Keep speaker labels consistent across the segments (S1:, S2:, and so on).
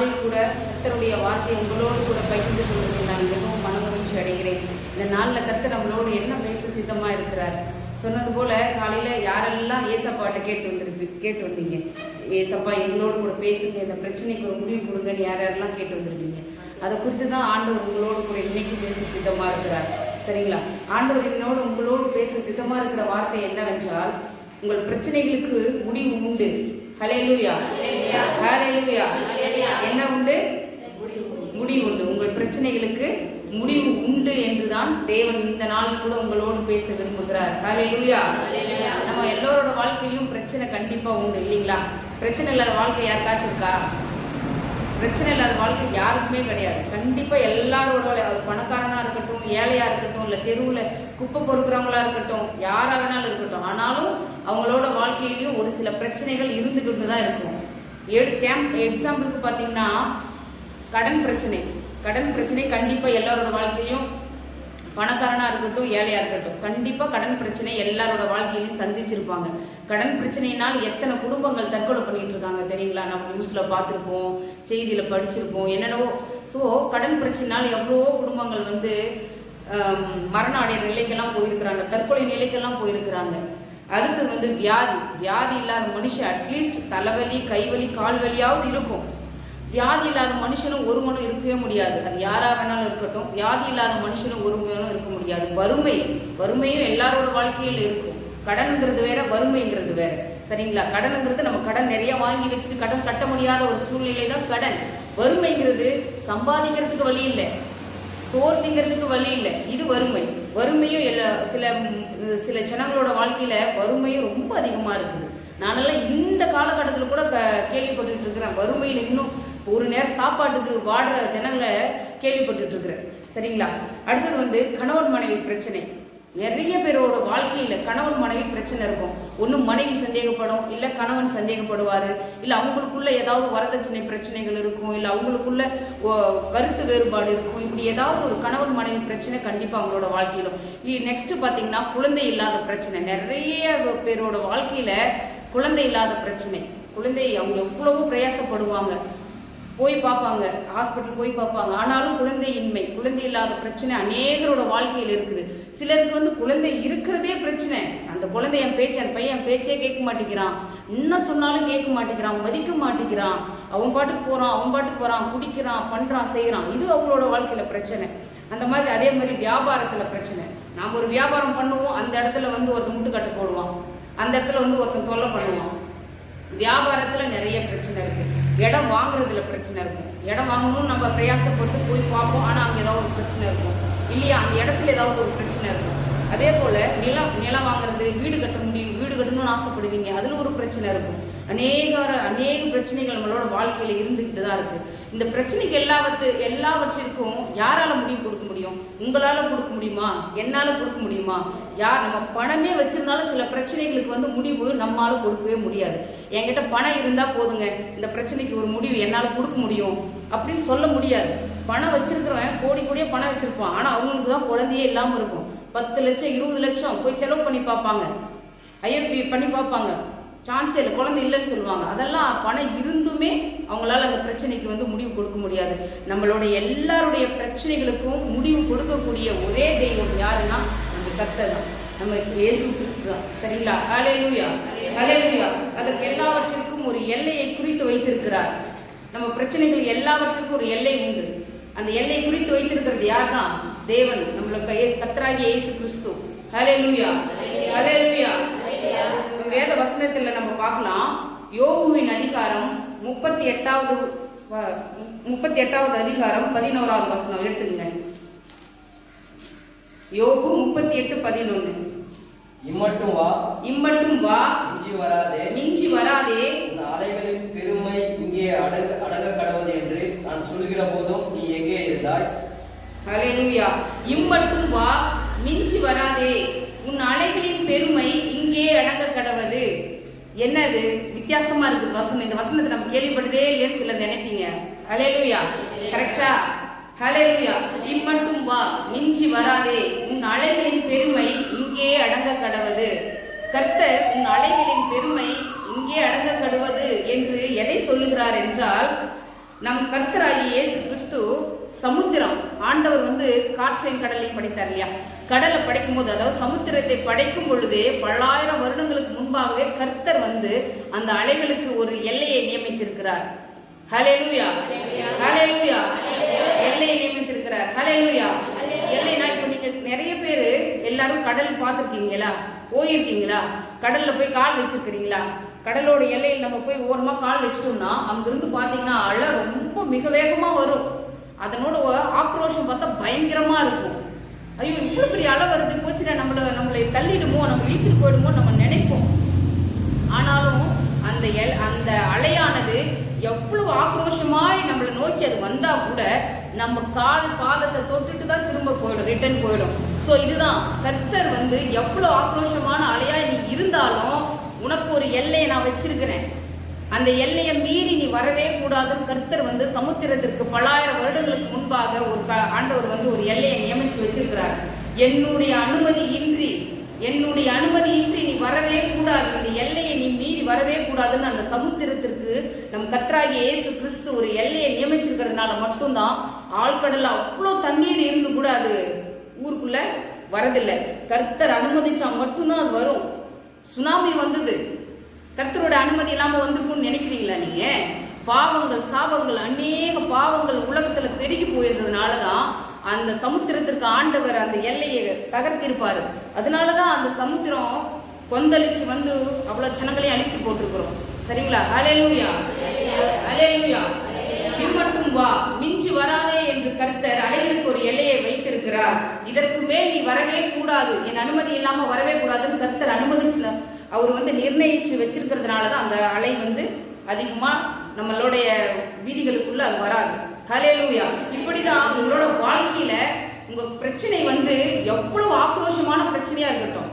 S1: நாளில் கூட கர்த்தருடைய வார்த்தை உங்களோடு கூட பகிர்ந்து கொள்வதில் நான் மிகவும் மனமகிழ்ச்சி அடைகிறேன். இந்த நாளில் கர்த்தர் நம்மளோடு என்ன பேச சித்தமாக இருக்கிறார்? சொன்னது போல காலையில் யாரெல்லாம் ஏசப்பாட்ட கேட்டு வந்திருக்கு கேட்டு வந்தீங்க? ஏசப்பா எங்களோடு கூட பேசுங்க இந்த பிரச்சனைக்கு ஒரு முடிவு கொடுங்கன்னு யார் யாரெல்லாம் கேட்டு வந்திருக்கீங்க? அதை குறித்து தான் ஆண்டவர் உங்களோடு கூட இன்னைக்கு பேச சித்தமாக இருக்கிறார். சரிங்களா? ஆண்டவர் என்னோடு உங்களோடு பேச சித்தமாக இருக்கிற வார்த்தை என்னவென்றால் உங்கள் பிரச்சனைகளுக்கு முடிவு உண்டு. ஹலெலுயா ஹலெலுயா என்ன உண்டு? முடிவு உண்டு. உங்கள் பிரச்சனைகளுக்கு முடிவு உண்டு என்றுதான் தேவன் இந்த நாள் கூட உங்களோடு பேச விரும்புகிறார். ஹலெலுயா நம்ம எல்லோரோட வாழ்க்கையிலும் பிரச்சனை கண்டிப்பா உண்டு இல்லைங்களா? பிரச்சனை இல்லாத வாழ்க்கை யாருக்காச்சும் இருக்கா? பிரச்சனை இல்லாத வாழ்க்கை யாருக்குமே கிடையாது. கண்டிப்பா எல்லாரோட பணம் அது இல்லை தெருவில் குப்பை பொறுக்கிறவங்களா இருக்கட்டும் யாராக வேணாலும் இருக்கட்டும் ஆனாலும் அவங்களோட வாழ்க்கையிலையும் ஒரு சில பிரச்சனைகள் இருந்துகிட்டு தான் இருக்கும். ஏழு சேம் எக்ஸாம்பிளுக்கு பார்த்தீங்கன்னா கடன் பிரச்சனை. கடன் பிரச்சனை கண்டிப்பாக எல்லாரோட வாழ்க்கையும் பணக்காரனாக இருக்கட்டும் ஏழையாக இருக்கட்டும் கண்டிப்பாக கடன் பிரச்சனை எல்லாரோட வாழ்க்கையிலையும் சந்திச்சிருப்பாங்க. கடன் பிரச்சனையினால் எத்தனை குடும்பங்கள் தற்கொலை பண்ணிட்டு இருக்காங்க தெரியுங்களா? நம்ம நியூஸில் பார்த்துருப்போம் செய்தியில் படிச்சிருப்போம் என்னென்னவோ. ஸோ கடன் பிரச்சனைனால் எவ்வளவோ குடும்பங்கள் வந்து மரண மரணம் அடைகிற நிலைக்கெல்லாம் போயிருக்கிறாங்க. தற்கொலை நிலைக்கெல்லாம் போயிருக்கிறாங்க. அடுத்து வந்து வியாதி. வியாதி இல்லாத மனுஷன் அட்லீஸ்ட் தலைவலி கைவலி கால் வலியாவது இருக்கும். வியாதி இல்லாத மனுஷனும் ஒருவனும் இருக்கவே முடியாது. அது யாராக வேணாலும் இருக்கட்டும். வியாதி இல்லாத மனுஷனும் ஒருவனும் இருக்க முடியாது. வறுமை. வறுமையும் எல்லாரோட வாழ்க்கையில் இருக்கும். கடனுங்கிறது வேற வறுமைங்கிறது வேற. சரிங்களா? கடனுங்கிறது நம்ம கடன் நிறைய வாங்கி வச்சுட்டு கடன் கட்ட முடியாத ஒரு சூழ்நிலை தான் கடன். வறுமைங்கிறது சம்பாதிக்கிறதுக்கு வழி இல்லை. சோறு திங்கிறதுக்கு வழி இல்லை. இது வறுமை. வறுமையும் எல்லா சில சில ஜனங்களோட வாழ்க்கையில் வறுமையும் ரொம்ப அதிகமாக இருக்குது. நானெல்லாம் இந்த காலகட்டத்தில் கூட க கேள்விப்பட்டுட்டு இருக்கிறேன். வறுமையில் இன்னும் ஒரு நேரம் சாப்பாட்டுக்கு வாடுற ஜனங்களை கேள்விப்பட்டுட்டு இருக்கிறேன். சரிங்களா? அடுத்தது வந்து கணவன் மனைவி பிரச்சனை. நிறைய பேரோட வாழ்க்கையில கணவன் மனைவி பிரச்சனை இருக்கும். ஒன்றும் மனைவி சந்தேகப்படும் இல்லை கணவன் சந்தேகப்படுவாரு இல்லை அவங்களுக்குள்ள ஏதாவது வரதட்சணை பிரச்சனைகள் இருக்கும் இல்லை அவங்களுக்குள்ள கருத்து வேறுபாடு இருக்கும். இப்படி ஏதாவது ஒரு கணவன் மனைவி பிரச்சனை கண்டிப்பாக அவங்களோட வாழ்க்கையிலும் நெக்ஸ்ட் பார்த்தீங்கன்னா குழந்தை இல்லாத பிரச்சனை. நிறைய பேரோட வாழ்க்கையில குழந்தை இல்லாத பிரச்சனை. குழந்தை அவங்க எவ்வளவோ பிரயாசப்படுவாங்க. போய் பார்ப்பாங்க ஹாஸ்பிட்டல் போய் பார்ப்பாங்க. ஆனாலும் குழந்தையின்மை குழந்தை இல்லாத பிரச்சனை அநேகரோட வாழ்க்கையில் இருக்குது. சிலருக்கு வந்து குழந்தை இருக்கிறதே பிரச்சனை. அந்த குழந்தை என் பேச்சு என் பையன் என் பேச்சே கேட்க மாட்டேங்கிறான். என்ன சொன்னாலும் கேட்க மாட்டேங்கிறான் மதிக்க மாட்டேங்கிறான். அவன் பாட்டுக்கு போகிறான் அவன் பாட்டுக்கு போகிறான் குடிக்கிறான் பண்ணுறான் செய்கிறான் இது அவங்களோட வாழ்க்கையில் பிரச்சனை. அந்த மாதிரி அதே மாதிரி வியாபாரத்தில் பிரச்சனை. நாம் ஒரு வியாபாரம் பண்ணுவோம் அந்த இடத்துல வந்து ஒருத்தன் முட்டுக்கட்டு போடுவான். அந்த இடத்துல வந்து ஒருத்தன் தொல்லை பண்ணுவான். வியாபாரத்தில் நிறைய பிரச்சனை இருக்குது இடம் வாங்குறதுல பிரச்சனை இருக்கும். இடம் வாங்கணும்னு நம்ம பிரயாசப்பட்டு போய் பார்ப்போம். ஆனால் அங்கே ஏதாவது ஒரு பிரச்சனை இருக்கும். இல்லையா? அந்த இடத்துல ஏதாவது ஒரு பிரச்சனை இருக்கும். அதே போல் நிலம் நிலம் வாங்குறது வீடு கட்ட முடியும் வீடு கட்டணும்னு ஆசைப்படுவீங்க? அதில் ஒரு பிரச்சனை இருக்கும். அநேக அநேக பிரச்சனைகள் நம்மளோட வாழ்க்கையில் இருந்துக்கிட்டு தான் இருக்குது இந்த பிரச்சனைக்கு எல்லாவத்து எல்லாவற்றிற்கும் யாரால் முடிவு கொடுக்க முடியும்? உங்களால் கொடுக்க முடியுமா? என்னால் கொடுக்க முடியுமா? யார் நம்ம பணமே வச்சுருந்தாலும் சில பிரச்சனைகளுக்கு வந்து முடிவு நம்மளால் கொடுக்கவே முடியாது. என்கிட்ட பணம் இருந்தால் போதுங்க. இந்த பிரச்சனைக்கு ஒரு முடிவு என்னால் கொடுக்க முடியும்? அப்படின்னு சொல்ல முடியாது. பணம் வச்சிருக்கிறவன் கோடி கோடியே பணம் வச்சிருப்பான். ஆனால் அவங்களுக்கு தான் குழந்தையே இல்லாமல் இருக்கும். பத்து லட்சம் இருபது லட்சம் போய் செலவு பண்ணி பார்ப்பாங்க. ஐஎஃப்பி பண்ணி பார்ப்பாங்க. சான்ஸே இல்லை குழந்தை இல்லைன்னு சொல்லுவாங்க. அதெல்லாம் பணம் இருந்துமே அவங்களால அந்த பிரச்சனைக்கு வந்து முடிவு கொடுக்க முடியாது. நம்மளோட எல்லாருடைய பிரச்சனைகளுக்கும் முடிவு கொடுக்கக்கூடிய ஒரே தெய்வம் யாருன்னா நம்ம கத்தை தான். நம்ம இயேசு கிறிஸ்து தான். சரிங்களா? அலையலூயா அலையலூயா அதற்கு எல்லாவற்றிற்கும் ஒரு எல்லையை குறித்து வைத்திருக்கிறார். நம்ம பிரச்சனைகள் எல்லாவற்றிற்கும் ஒரு எல்லை உண்டு. அந்த எல்லை குறித்து வைத்திருக்கிறது யார் தான் தேவன் நம்மளுக்கு இயே- இயேசு கிறிஸ்து. ஹalleluya ஹalleluya வேத வசனத்துல நம்ம பார்க்கலாம். யோபுவின் அதிகாரம் முப்பத்தி எட்டாவது முப்பத்தி எட்டாவது அதிகாரம் பதினோராவது வசனம். எடுத்துங்க யோபு முப்பத்தி எட்டு பதினொன்னு.
S2: இம்மட்டும் வா.
S1: இம்மட்டும் வா.
S2: மிஞ்சி வராதே.
S1: மிஞ்சி வராதே.
S2: உன் அலைகளின் பெருமை இங்கே அடங்க அடங்க கடவுது என்று நான் சொல்கிற போதும் நீ எங்கே இருந்தாய்?
S1: ஹalleluya இம்மட்டும் வா. மிஞ்சி வராதே. உன் அலைகளின் பெருமை இங்கே அடங்க கடவது என்னது? வித்தியாசமா இருக்குது வசனம். இந்த வசனத்தை நம்ம கேள்விப்பட்டதே இல்லைன்னு சிலர் நினைப்பீங்க. ஹalleluya கரெக்டா ஹalleluya இம்மட்டும் வா மிஞ்சி வராதே. உன் அலைகளின் பெருமை இங்கே அடங்க கடவது கர்த்தர் உன் அலைகளின் பெருமை இங்கே அடங்க கடுவது என்று எதை சொல்லுகிறார் என்றால் நம் கர்த்தராகிய இயேசு கிறிஸ்து சமுத்திரம். ஆண்டவர் வந்து காற்றையும் கடலையும் படைத்தார் இல்லையா? கடலை படைக்கும் போது அதாவது சமுத்திரத்தை படைக்கும் பொழுதே பல்லாயிரம் வருடங்களுக்கு முன்பாகவே கர்த்தர் வந்து அந்த அலைகளுக்கு ஒரு எல்லையை நியமித்திருக்கிறார். ஹalleluya. லூயா எல்லையை நியமித்திருக்கிறார். ஹalleluya. எல்லைனா இப்போ நீங்க நிறைய பேர் எல்லாரும் கடல் பார்த்துருக்கீங்களா? போயிருக்கீங்களா? கடல்ல போய் கால் வச்சிருக்கிறீங்களா? கடலோட எல்லையில் நம்ம போய் ஓரமாக கால் வச்சிட்டோம்னா அங்கிருந்து பார்த்தீங்கன்னா அலை ரொம்ப மிக வேகமாக வரும். அதனோட ஆக்ரோஷம் பார்த்தா பயங்கரமாக இருக்கும். ஐயோ இவ்வளோ பெரிய அலை வருது. போச்சுடா நம்மளை நம்மளை தள்ளிடுமோ நம்ம இழுத்துட்டு போயிடுமோ நம்ம நினைப்போம். ஆனாலும் அந்த எல் அந்த அலையானது எவ்வளவு ஆக்ரோஷமாய் நம்மளை நோக்கி அது வந்தா கூட நம்ம கால் பாதத்தை தொட்டுட்டு தான் திரும்ப போயிடும் ரிட்டர்ன் போயிடும். ஸோ இதுதான். கர்த்தர் வந்து எவ்வளோ ஆக்ரோஷமான அலையாய் நீ இருந்தாலும் உனக்கு ஒரு எல்லையை நான் வச்சிருக்கிறேன். அந்த எல்லையை மீறி நீ வரவே கூடாதுன்னு கர்த்தர் வந்து சமுத்திரத்திற்கு பலாயிரம் வருடங்களுக்கு முன்பாக ஒரு க- ஆண்டவர் வந்து ஒரு எல்லையை நியமிச்சு வச்சிருக்கிறார். என்னுடைய அனுமதி இன்றி என்னுடைய அனுமதி இன்றி நீ வரவே கூடாது. இந்த எல்லையை நீ மீறி வரவே கூடாதுன்னு அந்த சமுத்திரத்திற்கு நம் கர்த்தராகிய இயேசு கிறிஸ்து ஒரு எல்லையை நியமிச்சிருக்கிறதுனால மட்டும்தான் ஆழ்கடலில் அவ்வளோ தண்ணீர் இருந்து கூட அது ஊருக்குள்ள வரதில்லை. கர்த்தர் அனுமதிச்சா மட்டும்தான் அது வரும். சுனாமி வந்தது. கர்த்தரோட அனுமதி இல்லாமல் வந்திருக்கும்னு நினைக்கிறீங்களா நீங்க? பாவங்கள் சாபங்கள் அநேக பாவங்கள் உலகத்துல பெருகி போயிருந்ததுனால தான் அந்த சமுத்திரத்திற்கு ஆண்டவர் அந்த எல்லையை தகர்த்திருப்பாரு. அதனால தான் அந்த சமுத்திரம் கொந்தளிச்சு வந்து அவ்வளோ ஜனங்களையும் அழித்து போட்டிருக்கிறோம். சரிங்களா? அலேலூயா அலேலூயா மட்டும் வா மிஞ்சி வராதே என்று கர்த்தர் அலைகளுக்கு ஒரு எல்லையை வைத்திருக்கிறார். இதற்கு மேல் நீ வரவே கூடாது. என் அனுமதி இல்லாமல் வரவே கூடாதுன்னு கர்த்தர் அனுமதிச்சுல. அவர் வந்து நிர்ணயிச்சு வச்சிருக்கிறதுனால தான் அந்த அலை வந்து அதிகமாக நம்மளுடைய வீதிகளுக்குள்ள அது வராது. கலையிலூயா இப்படி தான் உங்களோட வாழ்க்கையில உங்க பிரச்சனை வந்து எவ்வளவு ஆக்ரோஷமான பிரச்சனையா இருக்கட்டும்.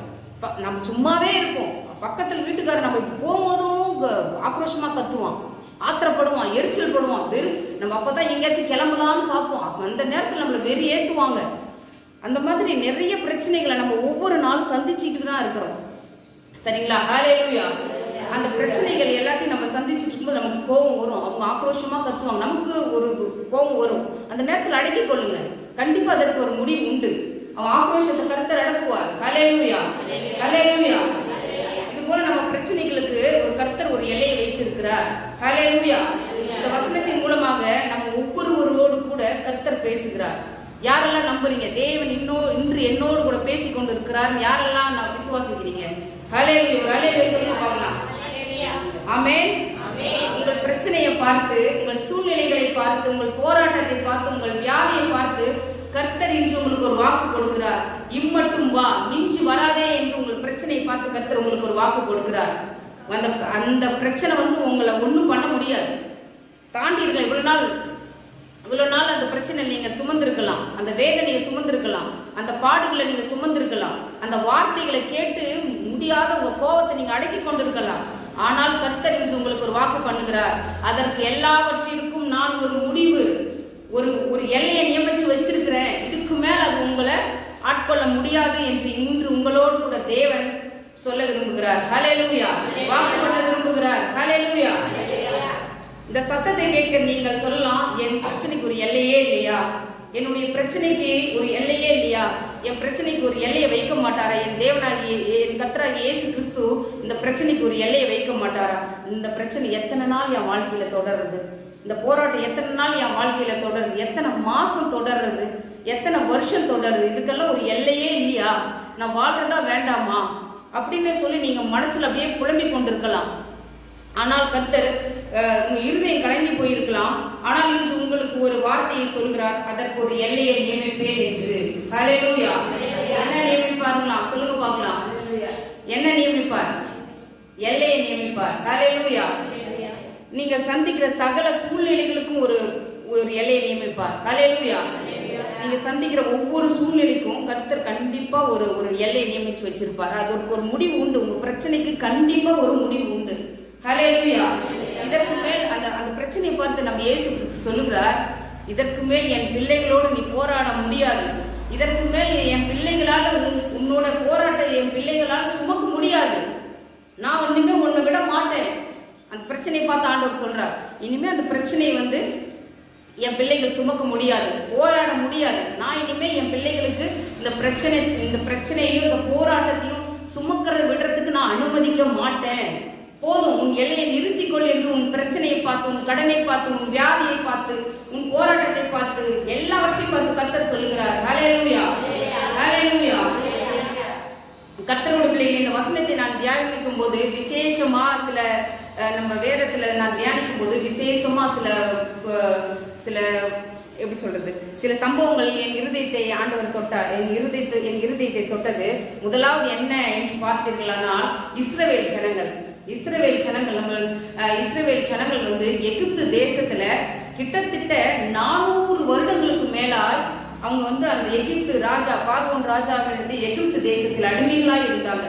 S1: நம்ம சும்மாவே இருப்போம். பக்கத்துல வீட்டுக்காரர் நம்ம போகும்போதும் ஆக்ரோஷமாக ஆக்ரோஷமா கத்துவான். ஆத்திரப்படுவான் எரிச்சல் படுவான். வெறு நம்ம அப்பதான் எங்கேயாச்சும் கிளம்பலாம்னு பார்ப்போம். அந்த நேரத்தில் நம்மளை வெறி ஏத்துவாங்க அந்த மாதிரி நிறைய பிரச்சனைகளை நம்ம ஒவ்வொரு நாளும் சந்திச்சுக்கிட்டு தான் இருக்கிறோம். சரிங்களா? ஹாலேலூயா அந்த பிரச்சனைகள் எல்லாத்தையும் நம்ம சந்திச்சுட்டு இருக்கும்போது நமக்கு கோபம் வரும். அவங்க ஆக்ரோஷமாக கத்துவாங்க. நமக்கு ஒரு கோபம் வரும். அந்த நேரத்தில் அடக்கிக் கொள்ளுங்க. கண்டிப்பாக அதற்கு ஒரு முடிவு உண்டு. அவன் ஆக்ரோஷத்தை கருத்தர் அடக்குவார். ஹலேலூயா ஹலேலூயா இது போல நம்ம பிரச்சனைகளுக்கு ஒரு கர்த்தர் ஒரு எல்லையை வைத்திருக்கிறார். ஹலேலூயா இந்த வசனத்தின் மூலமாக நம்ம ஒவ்வொருவரோடு கூட கர்த்தர் பேசுகிறார். யாரெல்லாம் நம்புறீங்க? தேவன் இன்னோ இன்று என்னோடு கூட பேசி கொண்டு இருக்கிறார் யாரெல்லாம் நான் விசுவாசிக்கிறீங்க? ஹலேலியோ ஹலேலியோ சொல்லி சொல்லுங்க பார்க்கலாம். ஆமே உங்கள் பிரச்சனையை பார்த்து உங்கள் சூழ்நிலைகளை பார்த்து உங்கள் போராட்டத்தை பார்த்து உங்கள் வியாதியை பார்த்து கர்த்தர் இன்று உங்களுக்கு ஒரு வாக்கு கொடுக்கிறார். இம்மட்டும் வா மிஞ்சி வராதே என்று உங்கள் பிரச்சனையை பார்த்து கர்த்தர் உங்களுக்கு ஒரு வாக்கு கொடுக்கிறார். அந்த அந்த பிரச்சனை வந்து உங்களை ஒன்றும் பண்ண முடியாது. தாண்டியிருக்கலாம் இவ்வளவு நாள் இவ்வளோ நாள் அந்த பிரச்சனை நீங்கள் சுமந்திருக்கலாம். அந்த வேதனையை சுமந்திருக்கலாம். அந்த பாடுகளை நீங்கள் சுமந்திருக்கலாம். அந்த வார்த்தைகளை கேட்டு முடியாத உங்கள் கோபத்தை நீங்கள் அடக்கி கொண்டிருக்கலாம். ஆனால் கர்த்தர் என்று உங்களுக்கு ஒரு வாக்கு பண்ணுகிறார். அதற்கு எல்லாவற்றிற்கும் நான் ஒரு முடிவு ஒரு ஒரு எல்லையை நியமிச்சு வச்சிருக்கிறேன். இதுக்கு மேல் அது உங்களை ஆட்கொள்ள முடியாது என்று இன்று உங்களோடு கூட தேவன் சொல்ல விரும்புகிறார். லூயா வாக்கு பண்ண விரும்புகிறார். லூயா இந்த சத்தத்தை கேட்க நீங்கள் சொல்லலாம் என் பிரச்சனைக்கு ஒரு எல்லையே இல்லையா? என்னுடைய பிரச்சனைக்கு ஒரு எல்லையே இல்லையா? என் பிரச்சனைக்கு ஒரு எல்லையை வைக்க மாட்டாரா? என் தேவனாகி என் கத்தராகி இயேசு கிறிஸ்து இந்த பிரச்சனைக்கு ஒரு எல்லையை வைக்க மாட்டாரா? இந்த பிரச்சனை எத்தனை நாள் என் வாழ்க்கையில தொடருது இந்த போராட்டம் எத்தனை நாள் என் வாழ்க்கையில தொடருது எத்தனை மாசம் தொடருது எத்தனை வருஷம் தொடருது இதுக்கெல்லாம் ஒரு எல்லையே இல்லையா? நான் வாழ்றதா வேண்டாமா? அப்படின்னு சொல்லி நீங்க மனசுல அப்படியே புலம்பிக் கொண்டிருக்கலாம். ஆனால் கர்த்தர் இருதயம் கலங்கி போயிருக்கலாம். ஆனால் இன்று உங்களுக்கு ஒரு வார்த்தையை சொல்கிறார். அதற்கு ஒரு எல்லையை நியமிப்பேன் என்று. ஹalleluya. என்ன நியமிப்பாருங்களா சொல்லுங்க பார்க்கலாம். என்ன நியமிப்பார்? எல்லையை நியமிப்பார். ஹalleluya. நீங்க சந்திக்கிற சகல சூழ்நிலைகளுக்கும் ஒரு ஒரு எல்லையை நியமிப்பார். ஹalleluya. நீங்க சந்திக்கிற ஒவ்வொரு சூழ்நிலைக்கும் கர்த்தர் கண்டிப்பா ஒரு ஒரு எல்லையை நியமிச்சு வச்சிருப்பார். அதற்கு ஒரு முடிவு உண்டு. உங்க பிரச்சனைக்கு கண்டிப்பா ஒரு முடிவு உண்டு. ஹalleluya. இதற்கு மேல் அந்த அந்த பிரச்சனையை பார்த்து நம்ம இயேசு சொல்லுகிறார் இதற்கு மேல் என் பிள்ளைகளோடு நீ போராட முடியாது. இதற்கு மேல் என் பிள்ளைகளால் உன் உன்னோட போராட்டத்தை என் பிள்ளைகளால் சுமக்க முடியாது. நான் ஒன்றுமே உன்னை விட மாட்டேன். அந்த பிரச்சனையை பார்த்து ஆண்டவர் சொல்கிறார் இனிமேல் அந்த பிரச்சனையை வந்து என் பிள்ளைகள் சுமக்க முடியாது போராட முடியாது. நான் இனிமேல் என் பிள்ளைகளுக்கு இந்த பிரச்சனை இந்த பிரச்சனையையும் இந்த போராட்டத்தையும் சுமக்கிறத விடுறதுக்கு நான் அனுமதிக்க மாட்டேன். போதும் உன் எல்லையை நிறுத்திக்கொள் என்று உன் பிரச்சனையை பார்த்து உன் கடனை பார்த்து உன் வியாதியை பார்த்து உன் போராட்டத்தை பார்த்து எல்லாவற்றையும் பார்த்து கர்த்தர் சொல்லுகிறார். ஹalleluya ஹalleluya கர்த்தரோட பிள்ளைகள் இந்த வசனத்தை நான் தியானிக்கும் போது விசேஷமா சில நம்ம வேதத்துல நான் தியானிக்கும் போது விசேஷமா சில சில எப்படி சொல்றது சில சம்பவங்கள் என் இருதயத்தை ஆண்டவர் தொட்டார். என் இருதயத்தை என் இருதயத்தை தொட்டது. முதலாவது என்ன என்று பார்த்தீர்களானால் இஸ்ரவேல் ஜனங்கள். இஸ்ரேவேல் ஜனங்கள் நம்ம இஸ்ரேவேல் ஜனங்கள் வந்து எகிப்து தேசத்துல கிட்டத்தட்ட நானூறு வருடங்களுக்கு மேலால் அவங்க வந்து அந்த எகிப்து ராஜா பார்வோன் ராஜாவிலிருந்து எகிப்து தேசத்தில் அடிமைகளாக இருந்தாங்க.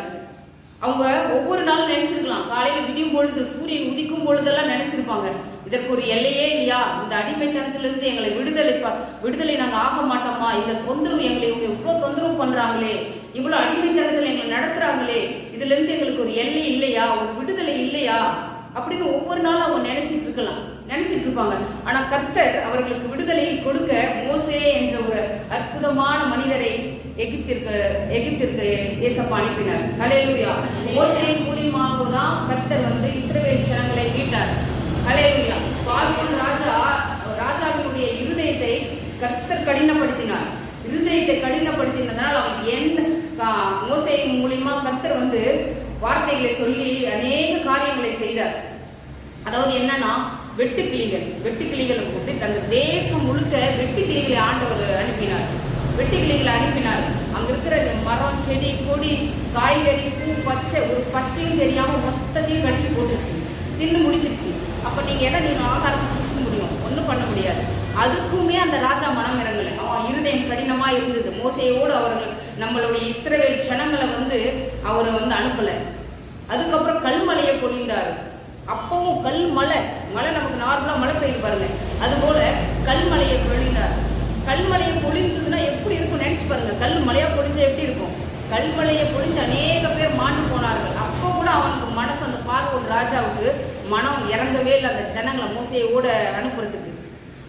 S1: அவங்க ஒவ்வொரு நாளும் நினைச்சிருக்கலாம். காலையில விடியும் பொழுது சூரியன் உதிக்கும் பொழுதெல்லாம் நினைச்சிருப்பாங்க. இதற்கு ஒரு எல்லையே இல்லையா? இந்த அடிமைத்தனத்திலிருந்து எங்களை விடுதலை விடுதலை நாங்கள் ஆக மாட்டோமா? இந்த தொந்தரவு எங்களை இவங்க இவ்வளோ தொந்தரவு பண்ணுறாங்களே இவ்வளோ அடிமைத்தனத்தில் எங்களை நடத்துகிறாங்களே இதுலேருந்து எங்களுக்கு ஒரு எல்லை இல்லையா? ஒரு விடுதலை இல்லையா? அப்படின்னு ஒவ்வொரு நாளும் அவங்க நினைச்சிட்டு இருக்கலாம். நினைச்சிட்டு இருப்பாங்க. ஆனா கர்த்தர் அவர்களுக்கு விடுதலையை கொடுக்க மோசே என்ற ஒரு அற்புதமான மனிதரை எகிப்திற்கு எகிப்திற்கு ஏசப்பா அனுப்பினார். ஹalleluya. மோசேயின் மூலியமாக தான் கர்த்தர் வந்து இஸ்ரே ஜனங்களை மீட்டார் ஹalleluya பார்வோன் ராஜா ராஜாவினுடைய இருதயத்தை கர்த்தர் கடினப்படுத்தினார் இருதயத்தை கடினப்படுத்தினதால் அவன் எந்த கா- மூலியமா கர்த்தர் வந்து வார்த்தைகளை சொல்லி அநேக காரியங்களை செய்தார். அதாவது என்னன்னா வெட்டுக்கிளிகள் வெட்டுக்கிளிகளை போட்டு தங்கள் தேசம் முழுக்க வெட்டுக்கிளிகளை ஆண்டவர் அனுப்பினார். வெட்டுக்கிளிகளை அனுப்பினார். அங்க இருக்கிற இந்த மரம் செடி கொடி காய்கறி பூ பச்சை ஒரு பச்சையும் தெரியாம மொத்தத்தையும் கடிச்சு போட்டுருச்சு. தின்னு முடிச்சிருச்சு. அப்ப நீங்க எதை நீங்க ஆகாரம் பிடிச்சிக்க முடியும்? ஒன்றும் பண்ண முடியாது. அதுக்குமே அந்த ராஜா மனம் இறங்கலை. அவன் இருதயம் கடினமாக இருந்தது. மோசையோடு அவர்கள் நம்மளுடைய இஸ்ரவேல் ஜனங்களை வந்து அவரை வந்து அனுப்பலை. அதுக்கப்புறம் கல்மலையை பொழிந்தார். அப்பவும் கல் மலை மழை நமக்கு நார்மலாக மழை பெய்யுது பாருங்க. அதுபோல கல்மலையை பொழிந்தார். கல்மலையை பொழிந்ததுன்னா எப்படி இருக்கும் நினச்சி பாருங்க. கல் மலையாக பொழிஞ்சா எப்படி இருக்கும்? கல்மலையை பொழிஞ்சு அநேக பேர் மாண்டு போனார்கள். அப்போ கூட அவனுக்கு மனசு அந்த பார்வோன் ராஜாவுக்கு மனம் இறங்கவே இல்லை. அந்த ஜனங்களை மோசையோட அனுப்புறதுக்கு.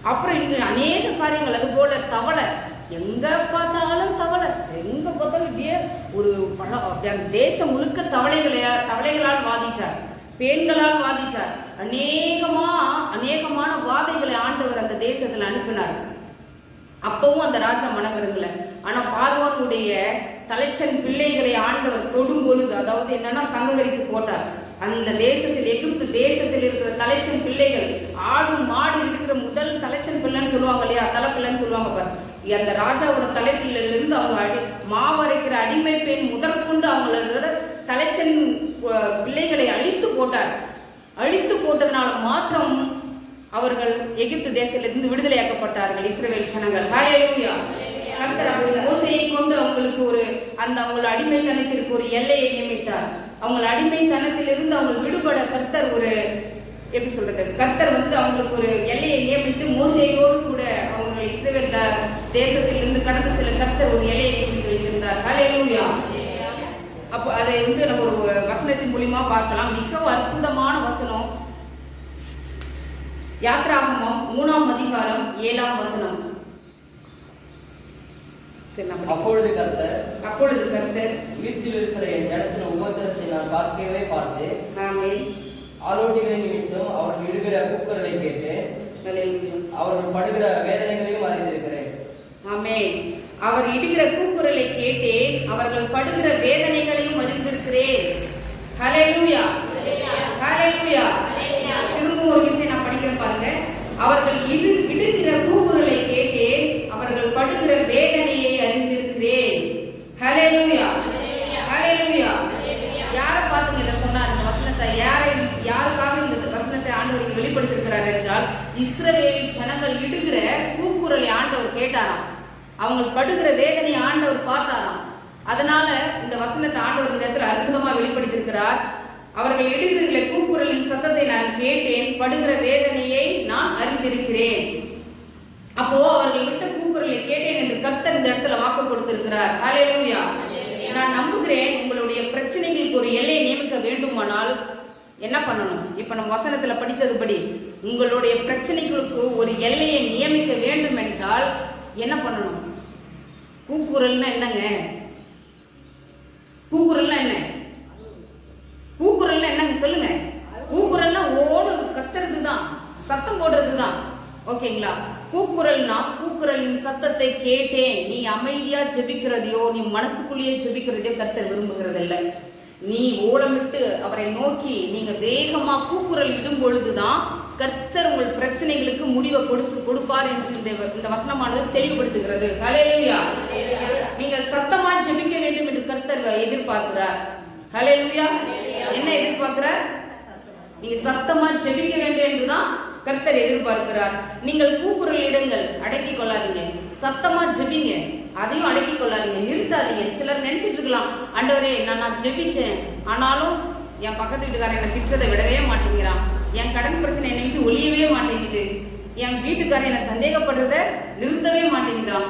S1: அப்புறம் இன்னும் அநேக காரியங்கள் அது போல தவளை. எங்க பார்த்தாலும் தவளை. எங்க பார்த்தாலும் இப்படியே ஒரு பல அந்த தேசம் முழுக்க தவளைகளை தவளைகளால் வாதிட்டார். பெண்களால் வாதிட்டார். அநேகமா அநேகமான வாதைகளை ஆண்டவர் அந்த தேசத்துல அனுப்பினார். அப்பவும் அந்த ராஜா மனம் விரும்பல ஆனா பார்வோனுடைய தலைச்சன் பிள்ளைகளை ஆண்டவர் தொடும் பொழுது அதாவது என்னன்னா சங்ககரிக்கு போட்டார். அந்த தேசத்தில் எகிப்து தேசத்தில் இருக்கிற தலைச்சன் பிள்ளைகள் ஆடு மாடு இருக்கிற முதல் தலைச்சன் பிள்ளைன்னு சொல்லுவாங்க இல்லையா? தலைப்பிள்ளைன்னு சொல்லுவாங்க பாரு. அந்த ராஜாவோட தலைப்பிள்ளையிலிருந்து அவங்க அடி மாவரைக்கிற அடிமை பெண் முதற்கொண்டு அவங்களோட தலைச்சன் பிள்ளைகளை அழித்து போட்டார். அழித்து போட்டதுனால மாத்திரம் அவர்கள் எகிப்து தேசத்திலிருந்து விடுதலையாக்கப்பட்டார்கள் இஸ்ரவேல் ஜனங்கள். ஹalleluya கர்த்தர் அப்படி மோசையை கொண்டு அவங்களுக்கு ஒரு அந்த அவங்கள அடிமைத்தனத்திற்கு ஒரு எல்லையை நியமித்தார். அவங்கள அடிமைத்தனத்திலிருந்து அவங்க விடுபட கர்த்தர் ஒரு எப்படி சொல்றது கர்த்தர் வந்து அவங்களுக்கு ஒரு எல்லையை நியமித்து மோசையோடு கூட அவங்களை இஸ்ரவேல் தேசத்திலிருந்து கடந்து செல்ல கர்த்தர் ஒரு எல்லையை நியமித்து வைத்திருந்தார். ஹalleluya. அப்போ அதை வந்து நம்ம ஒரு வசனத்தின் மூலியமா பார்க்கலாம். மிகவும் அற்புதமான வசனம். யாத்ராகமம் மூணாம் அதிகாரம் ஏழாம் வசனம். சரி நம்ம
S2: அப்பொழுது கர்த்தர்
S1: அப்பொழுது கர்த்தர்
S2: எகிப்தில் இருக்கிற என் ஜனத்தின் உபத்திரத்தை நான் பார்க்கவே பார்த்தேன்.
S1: ஆமென்.
S2: ஆலோட்டிகளின் நிமித்தம் அவர்கள் இடுகிற கூக்குரலை கேட்டேன்.
S1: ஹalleluya.
S2: அவர்கள் படுகிற வேதனைகளையும் அறிந்திருக்கிறேன்.
S1: ஆமென். அவர் இடுகிற கூக்குரலை கேட்டேன். அவர்கள் படுகிற வேதனைகளையும் அறிந்திருக்கிறேன். ஹalleluya. ஹalleluya. திரும்ப ஒரு விஷயம் நான் படிக்கிறேன் பாருங்க. அவர்கள் இடு இடுகிற கூக்குரலை கேட்டேன் அவர்கள் படுகிற வேதனையை அறிந்திருக்கிறேன் ஹalleluya ஹalleluya யாரை பார்த்துங்க இதை சொன்னார் இந்த வசனத்தை யாரை யாருக்காக இந்த வசனத்தை ஆண்டவர் இங்க வெளிப்படுத்திருக்கிறார் என்றால் இஸ்ரவேல் ஜனங்கள் இடுகிற கூக்குரலை ஆண்டவர் கேட்டாராம். அவங்க படுகிற வேதனை ஆண்டவர் பார்த்தாராம். அதனால இந்த வசனத்தை ஆண்டவர் இந்த இடத்துல அற்புதமா வெளிப்படுத்தியிருக்கிறார். அவர்கள் இடுகிறீர்களே கூக்குரலின் சத்தத்தை நான் கேட்டேன் படுகிற வேதனையை நான் அறிந்திருக்கிறேன். அப்போ அவர்கள் விட்ட கூக்குரலை கேட்டேன் என்று கர்த்தர் இந்த இடத்துல வாக்கு கொடுத்திருக்கிறார். ஹalleluya. நான் நம்புகிறேன் உங்களுடைய பிரச்சனைகளுக்கு ஒரு எல்லையை நியமிக்க வேண்டுமானால் என்ன பண்ணணும்? இப்ப நம்ம வசனத்துல படித்ததுபடி உங்களுடைய பிரச்சனைகளுக்கு ஒரு எல்லையை நியமிக்க வேண்டும் என்றால் என்ன பண்ணணும்? கூக்குரல்னா என்னங்க? கூக்குரல்னா என்ன? கூக்குரல்னா என்னங்க சொல்லுங்க? கூக்குரல்னா ஓடு கத்துறது தான் சத்தம் போடுறது தான் ஓகேங்களா? கூக்குரல்னா கூக்குரலின் சத்தத்தை கேட்டேன். நீ அமைதியா ஜெபிக்கிறதையோ நீ மனசுக்குள்ளேயே ஜெபிக்கிறதையோ கர்த்தர் விரும்புகிறதில்ல. நீ ஓலமிட்டு அவரை நோக்கி நீங்க வேகமா கூக்குரல் இடும் பொழுதுதான் கர்த்தர் உங்கள் பிரச்சனைகளுக்கு முடிவை கொடுத்து கொடுப்பார் என்று இந்த இந்த வசனமானது தெளிவுபடுத்துகிறது. ஹalleluya. நீங்க சத்தமா ஜெபிக்க வேண்டும் என்று கர்த்தர் எதிர்பார்க்கிறார். ஹalleluya. என்ன எதிர்பார்க்கிறார்? நீங்க சத்தமா ஜெபிக்க வேண்டும் என்றுதான் கர்த்தர் எதிர்பார்க்கிறார். நீங்கள் கூக்குரல் இடங்கள் அடக்கி கொள்ளாதீங்க. சத்தமா ஜெபிங்க. அதையும் அடக்கிக் கொள்ளாதீங்க நிறுத்தாதீங்க. சிலர் நினைச்சிட்டு இருக்கலாம் ஆண்டவரே நான் நான் ஜெபிச்சேன். ஆனாலும் என் பக்கத்து வீட்டுக்காரன் என்னை திட்டதை விடவே மாட்டேங்கிறான். என் கடன் பிரச்சனை என்னை விட்டு ஒழியவே மாட்டேங்குது. என் வீட்டுக்காரன் என்னை சந்தேகப்படுறத நிறுத்தவே மாட்டேங்கிறான்.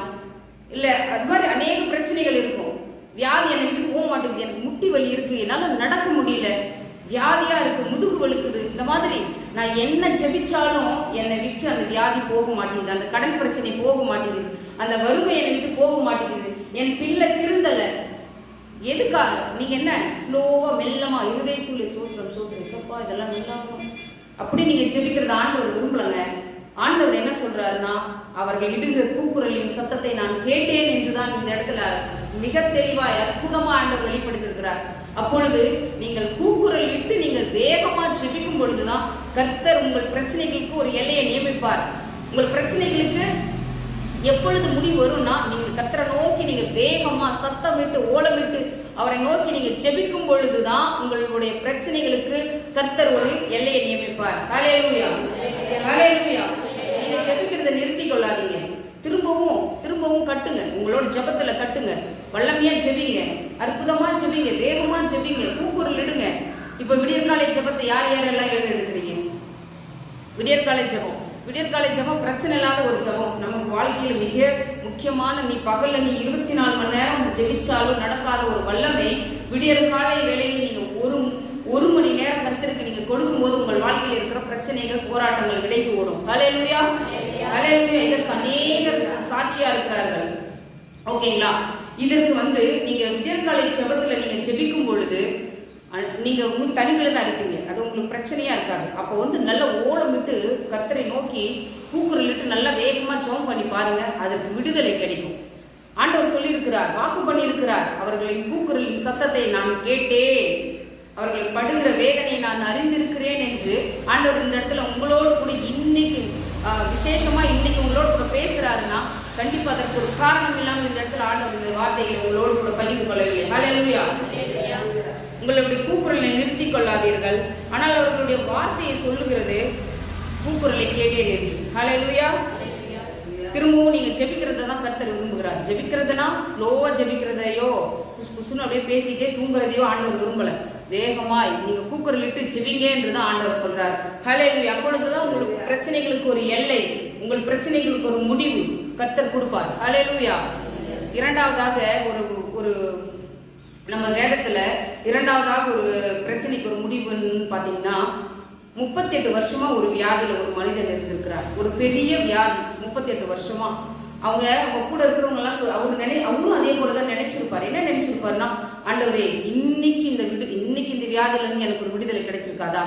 S1: இல்லை அது மாதிரி அநேக பிரச்சனைகள் இருக்கும். வியாதி என்னை விட்டு போக மாட்டேங்குது. எனக்கு முட்டி வலி இருக்கு. என்னால் நடக்க முடியல. வியாதியா இருக்கு முதுகு வலுக்குது. இந்த மாதிரி நான் என்ன ஜெபிச்சாலும் என்னை விட்டு அந்த வியாதி போக மாட்டேங்குது. அந்த கடன் பிரச்சனை போக மாட்டேங்குது. அந்த வறுமை என்னை விட்டு போக மாட்டேங்குது. என் பிள்ளை திருந்தலை. எதுக்காக? நீங்க என்ன? ஸ்லோவா மெல்லமா இருதயத்துள்ள சூத்திரம் சூத்திரம். சப்பா இதெல்லாம் மெல்லாகும். அப்படி நீங்க ஜெபிக்கிறது ஆண்டவர் விரும்பலங்க. ஆண்டவர் என்ன சொல்றாருன்னா அவர்கள் இடுகிற கூக்குரலின் சத்தத்தை நான் கேட்டேன் என்றுதான் இந்த இடத்துல மிக தெளிவாய் அற்புதமா ஆண்டவர் வெளிப்படுத்திருக்கிறார் அப்பொழுது நீங்கள் கூ நீங்கள் ஜெபிக்கும் ஜெபிக்கும் பொழுதுதான் கர்த்தர் உங்கள் பிரச்சனைகளுக்கு ஒரு எல்லையை நியமிப்பார். உங்கள் பிரச்சனைகளுக்கு எப்பொழுது முடிவு வரும்னா நீங்கள் கர்த்தரை நோக்கி நீங்கள் வேகமாக சத்தமிட்டு ஓலமிட்டு அவரை நோக்கி நீங்கள் ஜெபிக்கும் பொழுதுதான் உங்களுடைய பிரச்சனைகளுக்கு கர்த்தர் ஒரு எல்லையை நியமிப்பார். ஹalleluya. ஹalleluya. நீங்கள் ஜெபிக்கிறதை நிறுத்தி கொள்ளாதீங்க. திரும்பவும் திரும்பவும் கட்டுங்க. உங்களோட ஜபத்தில் கட்டுங்க. வல்லமையாக ஜெபிங்க. அற்புதமாக ஜெபிங்க. வேகமாக ஜெபிங்க. கூக்குரல் இடுங்க. இப்ப விடியற்காலை ஜெபத்தை யார் யாரெல்லாம் எழுதி எடுக்கிறீங்க விடியற்காலை ஜெபம். விடியற்காலை ஜெபம் பிரச்சனை இல்லாத ஒரு ஜெபம். நமக்கு வாழ்க்கையில மிக முக்கியமான நீ பகல்ல நீ இருபத்தி நாலு மணி நேரம் ஜெபிச்சாலும் நடக்காத ஒரு வல்லமை விடியற்காலை வேளையில் நீங்க ஒரு ஒரு மணி நேரம் கருத்திற்கு நீங்க கொடுக்கும்போது உங்கள் வாழ்க்கையில் இருக்கிற பிரச்சனைகள் போராட்டங்கள் விலகி ஓடும். ஹalleluya. ஹalleluya. இதற்கு அநேகர் சாட்சியா இருக்கிறார்கள். ஓகேங்களா? இதற்கு வந்து நீங்க விடியற்காலை ஜெபத்துல நீங்க ஜெபிக்கும் பொழுது அ- நீங்க உங்களுக்கு தனிமையில தான் இருப்பீங்க. அது உங்களுக்கு பிரச்சனையா இருக்காது. அப்போ வந்து நல்ல ஓலமிட்டு கர்த்தரை நோக்கி கூக்குரலிட்டு நல்லா வேகமா ஜோம் பண்ணி பாருங்க. அதற்கு விடுதலை கிடைக்கும். ஆண்டவர் சொல்லியிருக்கிறார் வாக்கு பண்ணியிருக்கிறார். அவர்களின் கூக்குரலின் சத்தத்தை நான் கேட்டேன். அவர்கள் படுகிற வேதனையை நான் அறிந்திருக்கிறேன் என்று ஆண்டவர் இந்த இடத்துல உங்களோடு கூட இன்னைக்கு விசேஷமாக விசேஷமா இன்னைக்கு உங்களோட கூட பேசுறாருன்னா கண்டிப்பா அதற்கு ஒரு காரணம் இல்லாமல் இந்த இடத்துல ஆண்டவர் இந்த வார்த்தைகளை உங்களோடு கூட பகிர்ந்து கொள்ளவில்லை. ஹalleluya உங்களுடைய கூக்குரலை நிறுத்தி கொள்ளாதீர்கள். ஆனால் அவர்களுடைய வார்த்தையை சொல்லுகிறது கூக்குரலை கேட்டேன் என்று. லூயா திரும்பவும் நீங்கள் ஜெபிக்கிறத தான் கர்த்தர் விரும்புகிறார். ஜெபிக்கிறதுனா ஸ்லோவாக ஜெபிக்கிறதையோ புசு புசுன்னு அப்படியே பேசிட்டே தூங்குறதையோ ஆண்டவர் விரும்பலை. வேகமாய் நீங்கள் கூக்குரலிட்டு ஜெபிங்க என்று தான் ஆண்டவர் சொல்கிறார் சொல்றார். அப்பொழுது தான் உங்களுக்கு பிரச்சனைகளுக்கு ஒரு எல்லை உங்கள் பிரச்சனைகளுக்கு ஒரு முடிவு கர்த்தர் கொடுப்பார். ஹalleluya இரண்டாவதாக ஒரு ஒரு நம்ம வேதத்தில் இரண்டாவதாக ஒரு பிரச்சனைக்கு ஒரு முடிவுன்னு பார்த்தீங்கன்னா முப்பத்தெட்டு வருஷமா ஒரு வியாதியில் ஒரு மனிதன் இருந்திருக்கிறார். ஒரு பெரிய வியாதி முப்பத்தெட்டு வருஷமா. அவங்க அவங்க கூட இருக்கிறவங்கலாம் சொல் அவர் நினை அவரும் அதே போல தான் நினைச்சிருப்பாரு. என்ன நினைச்சிருப்பாருன்னா ஆண்டவரே இன்னைக்கு இந்த விடு இன்னைக்கு இந்த வியாதியிலேருந்து எனக்கு ஒரு விடுதலை கிடைச்சிருக்காதா?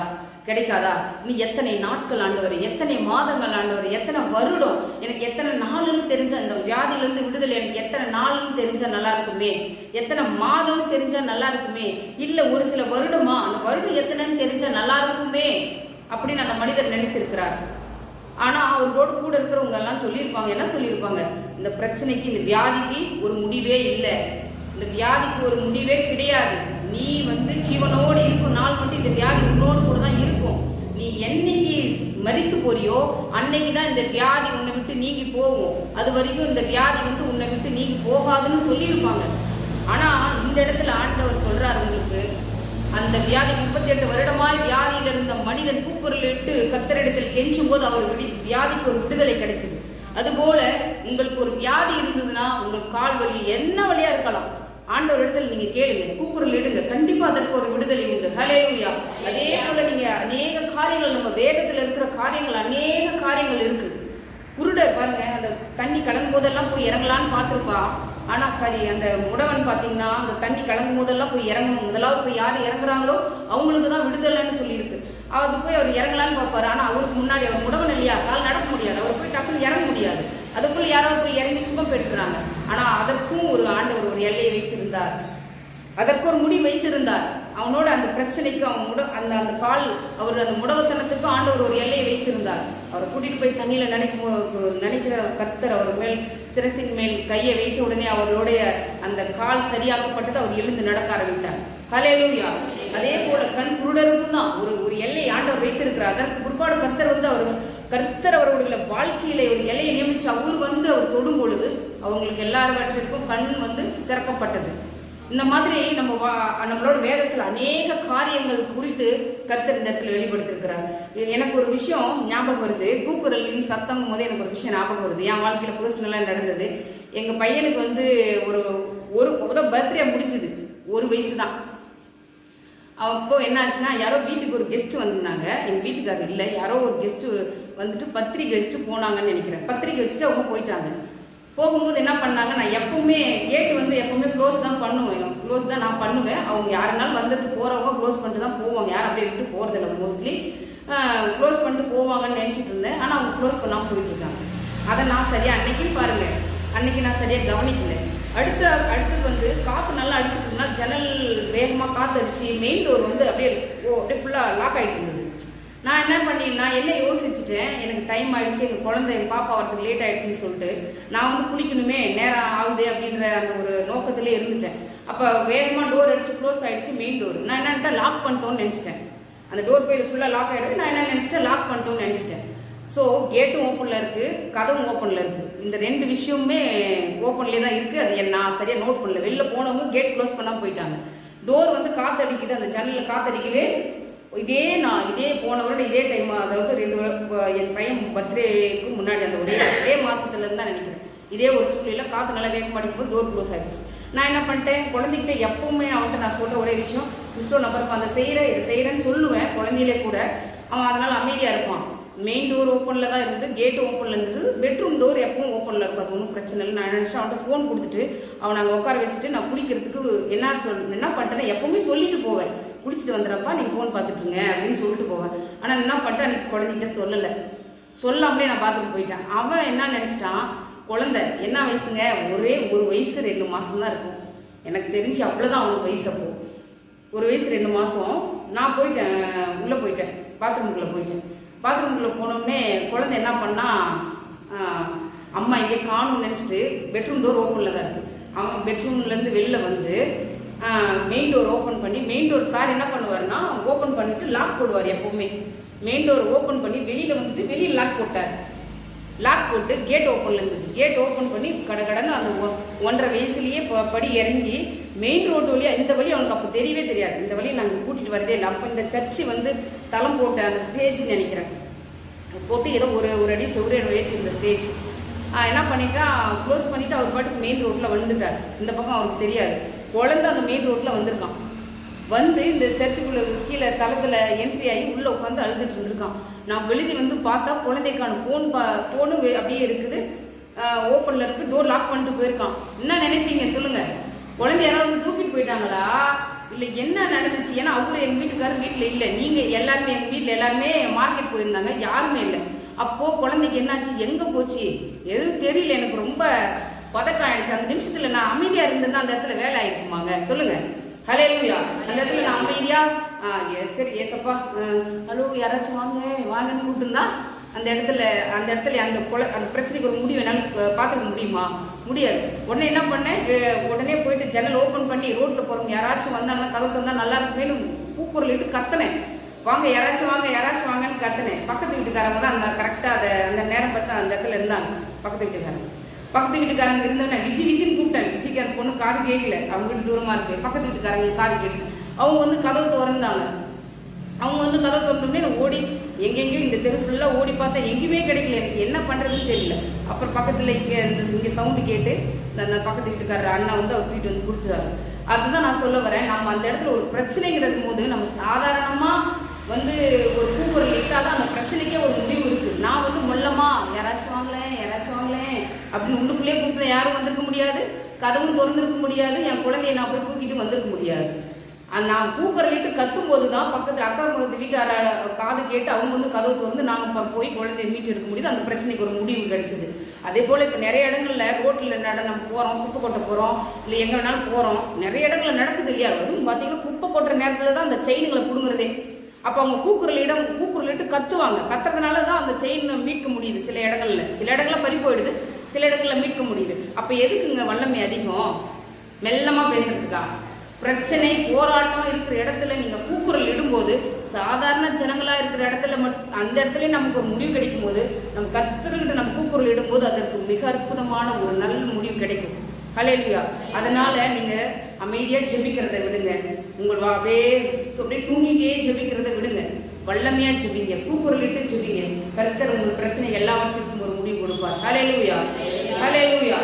S1: கிடைக்காதா? நீ எத்தனை நாட்கள் ஆண்டவர் எத்தனை மாதங்கள் ஆண்டவர் எத்தனை வருடம்? எனக்கு எத்தனை நாளுன்னு தெரிஞ்ச இந்த வியாதியிலிருந்து விடுதலை எனக்கு எத்தனை நாள்னு தெரிஞ்சா நல்லா இருக்குமே? எத்தனை மாதம்னு தெரிஞ்சா நல்லா இருக்குமே? இல்லை ஒரு சில வருடமா? அந்த வருடம் எத்தனைன்னு தெரிஞ்சா நல்லா இருக்குமே? அப்படின்னு அந்த மனிதர் நினைத்திருக்கிறார். ஆனால் அவரோட கூட இருக்கிறவங்க எல்லாம் சொல்லியிருப்பாங்க. என்ன சொல்லியிருப்பாங்க? இந்த பிரச்சனைக்கு இந்த வியாதிக்கு ஒரு முடிவே இல்லை. இந்த வியாதிக்கு ஒரு முடிவே கிடையாது. நீ வந்து ஜீவனோடு இருக்கும் நாள் மட்டும் இந்த வியாதி உன்னோடு கூட தான் இருக்கும். நீ என்னைக்கு மறித்து போறியோ அன்னைக்கு தான் இந்த வியாதி உன்னை விட்டு நீங்கி போகும். அது வரைக்கும் இந்த வியாதி வந்து உன்னை விட்டு நீங்கி போகாதுன்னு சொல்லியிருப்பாங்க. ஆனால் இந்த இடத்துல ஆண்டவர் சொல்கிறார் உங்களுக்கு அந்த வியாதி முப்பத்தி எட்டு வருடமாய் வியாதியில் இருந்த மனிதன் கூக்குரலிட்டு கர்த்தரிடத்தில் கெஞ்சும் போது அவர் விடி வியாதிக்கு ஒரு விடுதலை கிடைச்சது. அதுபோல உங்களுக்கு ஒரு வியாதி இருந்ததுன்னா உங்களுக்கு கால் வலி என்ன வழியா இருக்கலாம். ஆண்டவர் இடத்துல நீங்க கேளுங்க கூக்குரல் இடுங்க கண்டிப்பா அதற்கு ஒரு விடுதலை உண்டு. ஹலேலூயா அதே போல நீங்க அநேக காரியங்கள் நம்ம வேதத்துல இருக்கிற காரியங்கள் அநேக காரியங்கள் இருக்கு. குருட பாருங்க அந்த தண்ணி கலங்கும் போதெல்லாம் போய் இறங்கலான்னு பார்த்துருப்பா. ஆனா சரி அந்த முடவன் பாத்தீங்கன்னா அந்த தண்ணி கலங்கும் போதெல்லாம் போய் இறங்கணும். முதலாவது போய் யார் இறங்குறாங்களோ அவங்களுக்கு தான் விடுதலைன்னு சொல்லியிருக்கு. அது போய் அவர் இறங்கலான்னு பார்ப்பாரு. ஆனா அவருக்கு முன்னாடி அவர் முடவன் இல்லையா? கால் நடக்க முடியாது. அவர் போய் டக்குன்னு இறங்க முடியாது. அதுக்குள்ள யாராவது போய் இறங்கி சுகம் பெற்றுக்கிறாங்க. ஆனால் அதற்கும் ஒரு ஆண்டவர் ஒரு எல்லையை வைத்திருந்தார். அதற்கு ஒரு முடி வைத்திருந்தார். அவனோட அந்த பிரச்சனைக்கு அவன் முட அந்த அந்த கால் அவர் அந்த முடவத்தனத்துக்கு ஆண்டவர் ஒரு எல்லையை வைத்திருந்தார். அவரை கூட்டிட்டு போய் தண்ணியில் நினைக்கும் நினைக்கிற கர்த்தர் அவர் மேல் சிரசின் மேல் கையை வைத்த உடனே அவருடைய அந்த கால் சரியாக்கப்பட்டது அவர் எழுந்து நடக்க ஆரம்பித்தார். ஹalleluya. அதே போல கண் குருடருக்கும் தான் ஒரு ஒரு எல்லை ஆண்டவர் வைத்திருக்கிறார். அதற்கு பிற்பாடு கர்த்தர் வந்து அவர் கர்த்தர் அவர்களுடைய வாழ்க்கையில ஒரு எல்லையை நியமிச்சு அவர் வந்து அவர் தொடும் பொழுது அவங்களுக்கு எல்லாவற்றிற்கும் கண் வந்து திறக்கப்பட்டது. இந்த மாதிரி நம்ம வா- நம்மளோட வேதத்தில் அநேக காரியங்கள் குறித்து கர்த்தர் இந்த இடத்துல வெளிப்படுத்திருக்கிறார் எனக்கு ஒரு விஷயம் ஞாபகம் வருது. கூக்குரலின் சத்தங்கும் போது எனக்கு ஒரு விஷயம் ஞாபகம் வருது. என் வாழ்க்கையில் பர்சனலாக நடந்தது. எங்கள் பையனுக்கு வந்து ஒரு ஒரு பர்த்டே முடிஞ்சுது. ஒரு வயசு தான் அப்போ என்ன ஆச்சுன்னா யாரோ வீட்டுக்கு ஒரு கெஸ்ட் வந்திருந்தாங்க. எங்கள் வீட்டுக்காரர் இல்லை யாரோ ஒரு கெஸ்ட்டு வந்துட்டு பத்திரிக்கை வச்சுட்டு போனாங்கன்னு நினைக்கிறேன். பத்திரிக்கை வச்சுட்டு அவங்க போயிட்டாங்க. போகும்போது என்ன பண்ணாங்க நான் எப்பவுமே கேட்டு வந்து எப்பவுமே க்ளோஸ் தான் பண்ணுவேன். க்ளோஸ் தான் நான் பண்ணுவேன். அவங்க யாருனாலும் வந்துட்டு போகிறவங்க க்ளோஸ் பண்ணிட்டு தான் போவாங்க. யாரும் அப்படியே விட்டு போகிறதில்ல மோஸ்ட்லி க்ளோஸ் பண்ணிட்டு போவாங்கன்னு நினச்சிட்டு இருந்தேன். ஆனால் அவங்க க்ளோஸ் பண்ணாமல் போயிட்டு இருக்காங்க. அதை நான் சரியாக அன்னைக்குன்னு பாருங்கள் அன்னைக்கு நான் சரியாக கவனிக்கல. அடுத்து அடுத்தது வந்து காற்று நல்லா அடிச்சிட்டு இருந்தா ஜன்னல் வேகமாக காற்று அடிச்சு மெயின் டோர் வந்து அப்படியே ஓ அப்படியே ஃபுல்லாக லாக் ஆகிட்டு இருந்தது. நான் என்ன பண்ணி என்ன யோசிச்சுட்டேன்? எனக்கு டைம் ஆயிடுச்சு எங்கள் குழந்தை எங்கள் பாப்பா வரதுக்கு லேட் ஆகிடுச்சின்னு சொல்லிட்டு நான் வந்து குளிக்கணுமே நேரம் ஆகுது அப்படின்ற அந்த ஒரு நோக்கத்திலே இருந்துட்டேன். அப்போ வேகமாக டோர் அடித்து க்ளோஸ் ஆகிடுச்சு மெயின் டோர் நான் என்னன்ட்டா லாக் பண்ணிட்டோன்னு நினச்சிட்டேன். அந்த டோர் போய் ஃபுல்லாக லாக் ஆகிடுது நான் என்ன நினச்சிட்டேன்? லாக் பண்ணிட்டோன்னு நினச்சிட்டேன். ஸோ கேட்டும் ஓப்பனில் இருக்குது கதவும் ஓப்பனில் இருக்குது இந்த ரெண்டு விஷயமுமே ஓப்பன்லேயே தான் இருக்குது அது நான் சரியாக நோட் பண்ணல. வெளில போனவங்க கேட் க்ளோஸ் பண்ணாமல் போயிட்டாங்க. டோர் வந்து காத்தடிக்குது. அந்த ஜன்னலில் காத்தடிக்கவே இதே நான் இதே போன வருடம் இதே டைம் அதாவது ரெண்டு என் பையன் பர்த்டேக்கு முன்னாடி அந்த ஒரே ஒரே மாதத்துலேருந்து தான் நினைக்கிறேன். இதே ஒரு சூழ்நிலை காற்று நல்லா வேகமாக அடிக்கும்போது டோர் க்ளோஸ் ஆகிடுச்சு நான் என்ன பண்ணிட்டேன்? குழந்தைகிட்ட எப்பவுமே அவன்கிட்ட நான் சொல்கிற ஒரே விஷயம் கிறிஸ்டோ நம்பருக்கு அந்த செய்கிற இதை செய்கிறேன்னு சொல்லுவேன். குழந்தையிலே கூட அவன் அதனால் அமைதியாக இருப்பான். மெயின் டோர் ஓப்பனில் தான் இருந்தது. கேட் ஓப்பனில் இருந்தது. பெட்ரூம் டோர் எப்பவும் ஓப்பனில் இருக்கும். அது ஒன்றும் பிரச்சனை இல்லை. நான் நினச்சிட்டு அவன்கிட்ட ஃபோன் கொடுத்துட்டு அவனை அங்கே உட்கார வச்சுட்டு நான் குளிக்கிறதுக்கு என்ன சொல் என்ன பண்ணிட்டேன்னா எப்பவுமே சொல்லிட்டு போவேன். குளிச்சுட்டு வந்துடுறப்பா நீங்கள் ஃபோன் பார்த்துட்டுருங்க அப்படின்னு சொல்லிட்டு போவேன். ஆனால் என்ன பண்ணிட்டு அன்றைக்கி குழந்தைகிட்ட சொல்லலை. சொல்லாமலே நான் பாத்ரூம் போயிட்டேன். அவன் என்ன நினச்சிட்டான்? குழந்தை என்ன வயசுங்க? ஒரே ஒரு வயசு ரெண்டு மாதம் தான் இருக்கும். எனக்கு தெரிஞ்சு அவ்வளோதான் அவனுக்கு வயசு அப்போ. ஒரு வயசு ரெண்டு மாதம் நான் போயிட்டேன் உள்ளே போயிட்டேன். பாத்ரூம்குள்ளே போயிட்டேன். பாத்ரூம்குள்ளே போனோடனே குழந்தை என்ன பண்ணா அம்மா இங்கே காணும் நினச்சிட்டு பெட்ரூம் டோர் ஓப்பனில் தான் இருக்குது அவன் பெட்ரூம்லேருந்து வெளில வந்து மெயின் டோர் ஓப்பன் பண்ணி மெயின் டோர் சார் என்ன பண்ணுவார்னா ஓப்பன் பண்ணிட்டு லாக் போடுவார் எப்போவுமே. மெயின் டோர் ஓப்பன் பண்ணி வெளியில் வந்துட்டு வெளியில் லாக் போட்டார். லாக் போட்டு கேட் ஓப்பனில் இருந்தது. கேட் ஓப்பன் பண்ணி கடகடன்னு அந்த ஒ- ஒன்றரை வயசுலேயே ப- படி இறங்கி மெயின் ரோடு வழியாக இந்த வழி அவனுக்கு அப்போ தெரியவே தெரியாது. இந்த வழியை நாங்கள் கூட்டிகிட்டு வரதே இல்லை. அப்போ இந்த சர்ச்சு வந்து தளம் போட்ட அந்த ஸ்டேஜ்னு நினைக்கிறேன். போட்டு ஏதோ ஒரு ஒரு அடி செவ்வறு ஏற்றி இந்த ஸ்டேஜ் என்ன பண்ணிட்டா க்ளோஸ் பண்ணிவிட்டு அவர் பாட்டுக்கு மெயின் ரோட்டில் வந்துட்டார். இந்த பக்கம் அவருக்கு தெரியாது. குழந்த அந்த மெயின் ரோட்டில் வந்திருக்கான். வந்து இந்த சர்ச்சுக்குள்ள கீழே தளத்தில் என்ட்ரி ஆகி உள்ளே உட்காந்து அழுதுட்டு இருந்திருக்கான். நான் வெளியே வந்து பார்த்தா குழந்தைக்கான ஃபோன் பா ஃபோனும் அப்படியே இருக்குது. ஓப்பனில் இருக்குது டோர் லாக் பண்ணிட்டு போயிருக்கான். என்ன நினைப்பீங்க சொல்லுங்கள் குழந்தை யாராவது வந்து தூக்கிட்டு போயிட்டாங்களா? இல்லை என்ன நடந்துச்சு? ஏன்னா அவரு எங்கள் வீட்டுக்காரர் வீட்டில் இல்லை. நீங்கள் எல்லாருமே எங்கள் வீட்டில் எல்லாருமே மார்க்கெட் போயிருந்தாங்க. யாருமே இல்லை. அப்போது குழந்தைக்கு என்னாச்சு? எங்கே போச்சு? எதுவும் தெரியல. எனக்கு ரொம்ப பதட்டம் ஆயிடுச்சு. அந்த நிமிஷத்தில் நான் அமைதியாக இருந்திருந்தா அந்த இடத்துல வேலை ஆயிருக்குமாங்க. சொல்லுங்கள் ஹலோ லூயா அந்த இடத்துல நான் அமைதியா சரி ஏசப்பா ஹலோ யாராச்சும் வாங்க வாங்கன்னு கூப்பிட்டுருந்தா அந்த இடத்துல அந்த இடத்துல அந்த கொலை அந்த பிரச்சனைக்கு ஒரு முடிவு என்னால் பார்த்துக்க முடியுமா? முடியாது. உடனே என்ன பண்ணேன்? உடனே போயிட்டு ஜன்னல் ஓப்பன் பண்ணி ரோட்டில் போகிறவங்க யாராச்சும் வந்தாங்கன்னா கதவு தந்தால் நல்லா இருக்குமேனு கூக்குரலிட்டு கத்தினேன். வாங்க யாராச்சும் வாங்க யாராச்சும் வாங்கன்னு கத்தினேன். பக்கத்து வீட்டுக்காரங்க தான் அந்த கரெக்டாக அதை அந்த நேரம் பார்த்து அந்த இடத்துல இருந்தாங்க. பக்கத்து வீட்டுக்காரங்க. பக்கத்து வீட்டுக்காரங்க இருந்தவன விஜி விஜின்னு கூப்பிட்டேன் விஜிக்கு அந்த பொண்ணு காது கேட்கல அவங்க வீட்டு தூரமாக இருக்கு. பக்கத்து வீட்டுக்காரங்க காது கேட்டு அவங்க வந்து கதவு திறந்தாங்க. அவங்க வந்து கதை திறந்தோடனே நான் ஓடி எங்கெங்கேயும் இந்த தெரு ஃபுல்லாக ஓடி பார்த்தா எங்கேயுமே கிடைக்கல. எனக்கு என்ன பண்ணுறதுன்னு தெரியல. அப்புறம் பக்கத்தில் இங்கே இந்த இங்கே சவுண்டு கேட்டு இந்த அந்த பக்கத்து வீட்டுக்காரர் அண்ணா வந்து அவர் தூக்கிட்டு வந்து கொடுத்துட்டாரு. அதுதான் நான் சொல்ல வரேன். நம்ம அந்த இடத்துல ஒரு பிரச்சனைங்கிறது போது நம்ம சாதாரணமாக வந்து ஒரு கூக்குரல் இட்டால் தான் அந்த பிரச்சனைக்கே ஒரு முடிவு இருக்குது நான் வந்து மொல்லமா யாராச்சும் வாங்கலேன் யாராச்சும் வாங்கலேன் அப்படின்னு உள்ளுக்குள்ளேயே கூப்பிட்டு யாரும் வந்திருக்க முடியாது. கதவும் திறந்திருக்க முடியாது. என் குழந்தைய நான் போய் தூக்கிட்டு வந்திருக்க முடியாது. அது நான் கூக்குற வீட்டு கத்தும் போது தான் பக்கத்தில் அக்கா பக்கத்து வீட்டார காது கேட்டு அவங்க வந்து கதவு திறந்து நாங்கள் போய் குழந்தைய மீட்டு எடுக்க முடியுது. அந்த பிரச்சனைக்கு ஒரு முடிவு கிடைச்சிது. அதே போல் இப்போ நிறைய இடங்களில் ரோட்டில் நட நம்ம போகிறோம் குப்பை கொட்ட போகிறோம் இல்லை எங்கே வேணாலும் போகிறோம் நிறைய இடங்களில் நடக்குது இல்லையா? அதுவும் பார்த்தீங்கன்னா குப்பை கொட்டுற நேரத்தில் தான் அந்த செயின்களை பிடுங்குறதே. அப்போ அவங்க கூக்குரல் இடம் கூக்குரல் இட்டு கத்துவாங்க. கத்துறதுனால தான் அந்த செயின் மீட்க முடியுது சில இடங்களில். சில இடங்களில் பறி போயிடுது. சில இடங்களில் மீட்க முடியுது. அப்போ எதுக்குங்க வல்லமை அதிகம்? மெல்லமாக பேசுறதுக்கா பிரச்சனை போராட்டம் இருக்கிற இடத்துல நீங்கள் கூக்குரல் இடும்போது சாதாரண ஜனங்களாக இருக்கிற இடத்துல மட் அந்த இடத்துல நமக்கு ஒரு முடிவு கிடைக்கும் போது நம்ம கத்துக்கிட்டு நம்ம கூக்குரல் இடும்போது அதற்கு மிக அற்புதமான ஒரு நல்ல முடிவு கிடைக்கும். ஹalleluya அதனால் நீங்கள் அமைதியாக ஜெபிக்கிறதை விடுங்க. உங்கள் வா- அப்படியே அப்படியே தூங்கிட்டே ஜெபிக்கிறதை விடுங்க. வல்லமையாக ஜெபிங்க. கூக்குரலிட்டு ஜெபிங்க. கர்த்தர் உங்கள் பிரச்சனை எல்லாவற்றுக்கும் ஒரு கொடுப்பார். ஹலே லூயா ஹலே லூயா